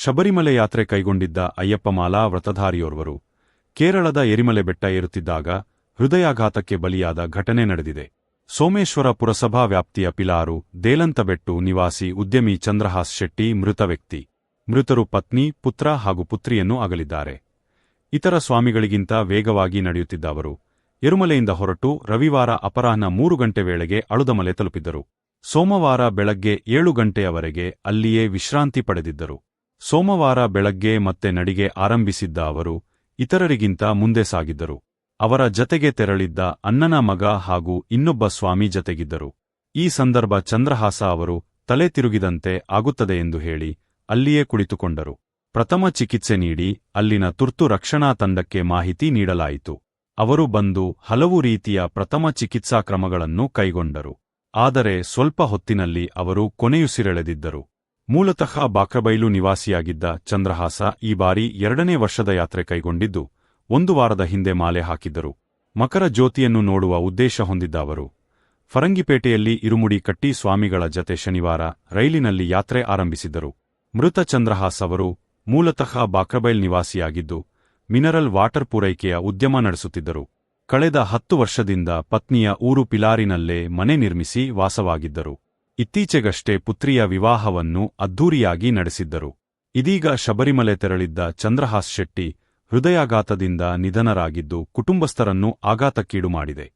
ಶಬರಿಮಲೆ ಯಾತ್ರೆ ಕೈಗೊಂಡಿದ್ದ ಅಯ್ಯಪ್ಪಮಾಲಾ ವ್ರತಧಾರಿಯೋರ್ವರು ಕೇರಳದ ಎರಿಮಲೆ ಬೆಟ್ಟ ಏರುತ್ತಿದ್ದಾಗ ಹೃದಯಾಘಾತಕ್ಕೆ ಬಲಿಯಾದ ಘಟನೆ ನಡೆದಿದೆ. ಸೋಮೇಶ್ವರ ಪುರಸಭಾ ವ್ಯಾಪ್ತಿಯ ಪಿಲಾರು ದೇಲಂತಬೆಟ್ಟು ನಿವಾಸಿ ಉದ್ಯಮಿ ಚಂದ್ರಹಾಸ್ ಶೆಟ್ಟಿ ಮೃತ ವ್ಯಕ್ತಿ. ಮೃತರು ಪತ್ನಿ, ಪುತ್ರ ಹಾಗೂ ಪುತ್ರಿಯನ್ನು ಅಗಲಿದ್ದಾರೆ. ಇತರ ಸ್ವಾಮಿಗಳಿಗಿಂತ ವೇಗವಾಗಿ ನಡೆಯುತ್ತಿದ್ದ ಅವರು, ಎರುಮಲೆಯಿಂದ ಹೊರಟು ರವಿವಾರ ಅಪರಾಹ್ನ ಮೂರು ಗಂಟೆ ವೇಳೆಗೆ ಅಳುದಮಲೆ ತಲುಪಿದ್ದರು. ಸೋಮವಾರ ಬೆಳಗ್ಗೆ ಏಳು ಗಂಟೆಯವರೆಗೆ ಅಲ್ಲಿಯೇ ವಿಶ್ರಾಂತಿ ಪಡೆದಿದ್ದರು. ಸೋಮವಾರ ಬೆಳಗ್ಗೆ ಮತ್ತೆ ನಡಿಗೆ ಆರಂಭಿಸಿದ್ದ ಅವರು ಇತರರಿಗಿಂತ ಮುಂದೆ ಸಾಗಿದ್ದರು. ಅವರ ಜತೆಗೆ ತೆರಳಿದ್ದ ಅಣ್ಣನ ಮಗ ಹಾಗೂ ಇನ್ನೊಬ್ಬ ಸ್ವಾಮಿ ಜತೆಗಿದ್ದರು. ಈ ಸಂದರ್ಭ ಚಂದ್ರಹಾಸ ಅವರು ತಲೆ ತಿರುಗಿದಂತೆ ಆಗುತ್ತದೆ ಎಂದು ಹೇಳಿ ಅಲ್ಲಿಯೇ ಕುಳಿತುಕೊಂಡರು. ಪ್ರಥಮ ಚಿಕಿತ್ಸೆ ನೀಡಿ ಅಲ್ಲಿನ ತುರ್ತು ರಕ್ಷಣಾ ತಂಡಕ್ಕೆ ಮಾಹಿತಿ ನೀಡಲಾಯಿತು. ಅವರು ಬಂದು ಹಲವು ರೀತಿಯ ಪ್ರಥಮ ಚಿಕಿತ್ಸಾ ಕ್ರಮಗಳನ್ನು ಕೈಗೊಂಡರು. ಆದರೆ ಸ್ವಲ್ಪ ಹೊತ್ತಿನಲ್ಲಿ ಅವರು ಕೊನೆಯುಸಿರೆಳೆದಿದ್ದರು. ಮೂಲತಃ ಬಾಕ್ರಬೈಲು ನಿವಾಸಿಯಾಗಿದ್ದ ಚಂದ್ರಹಾಸ ಈ ಬಾರಿ ಎರಡನೇ ವರ್ಷದ ಯಾತ್ರೆ ಕೈಗೊಂಡಿದ್ದು, ಒಂದು ವಾರದ ಹಿಂದೆ ಮಾಲೆ ಹಾಕಿದ್ದರು. ಮಕರ ಜ್ಯೋತಿಯನ್ನು ನೋಡುವ ಉದ್ದೇಶ ಹೊಂದಿದ್ದ ಅವರು, ಫರಂಗಿಪೇಟೆಯಲ್ಲಿ ಇರುಮುಡಿ ಕಟ್ಟಿ ಸ್ವಾಮಿಗಳ ಜತೆ ಶನಿವಾರ ರೈಲಿನಲ್ಲಿ ಯಾತ್ರೆ ಆರಂಭಿಸಿದ್ದರು ಮೃತ ಚಂದ್ರಹಾಸ್ ಅವರು ಮೂಲತಃ ಬಾಕ್ರಬೈಲ್ ನಿವಾಸಿಯಾಗಿದ್ದು, ಮಿನರಲ್ ವಾಟರ್ ಪೂರೈಕೆಯ ಉದ್ಯಮ ನಡೆಸುತ್ತಿದ್ದರು. ಕಳೆದ ಹತ್ತು ವರ್ಷದಿಂದ ಪತ್ನಿಯ ಊರು ಪಿಲಾರಿನಲ್ಲೇ ಮನೆ ನಿರ್ಮಿಸಿ ವಾಸವಾಗಿದ್ದರು. ಇತ್ತೀಚೆಗಷ್ಟೇ ಪುತ್ರಿಯ ವಿವಾಹವನ್ನು ಅದ್ದೂರಿಯಾಗಿ ನಡೆಸಿದ್ದರು. ಇದೀಗ ಶಬರಿಮಲೆ ತೆರಳಿದ್ದ ಚಂದ್ರಹಾಸ್ ಶೆಟ್ಟಿ ಹೃದಯಾಘಾತದಿಂದ ನಿಧನರಾಗಿದ್ದು ಕುಟುಂಬಸ್ಥರನ್ನು ಆಘಾತಕ್ಕೀಡು ಮಾಡಿದೆ.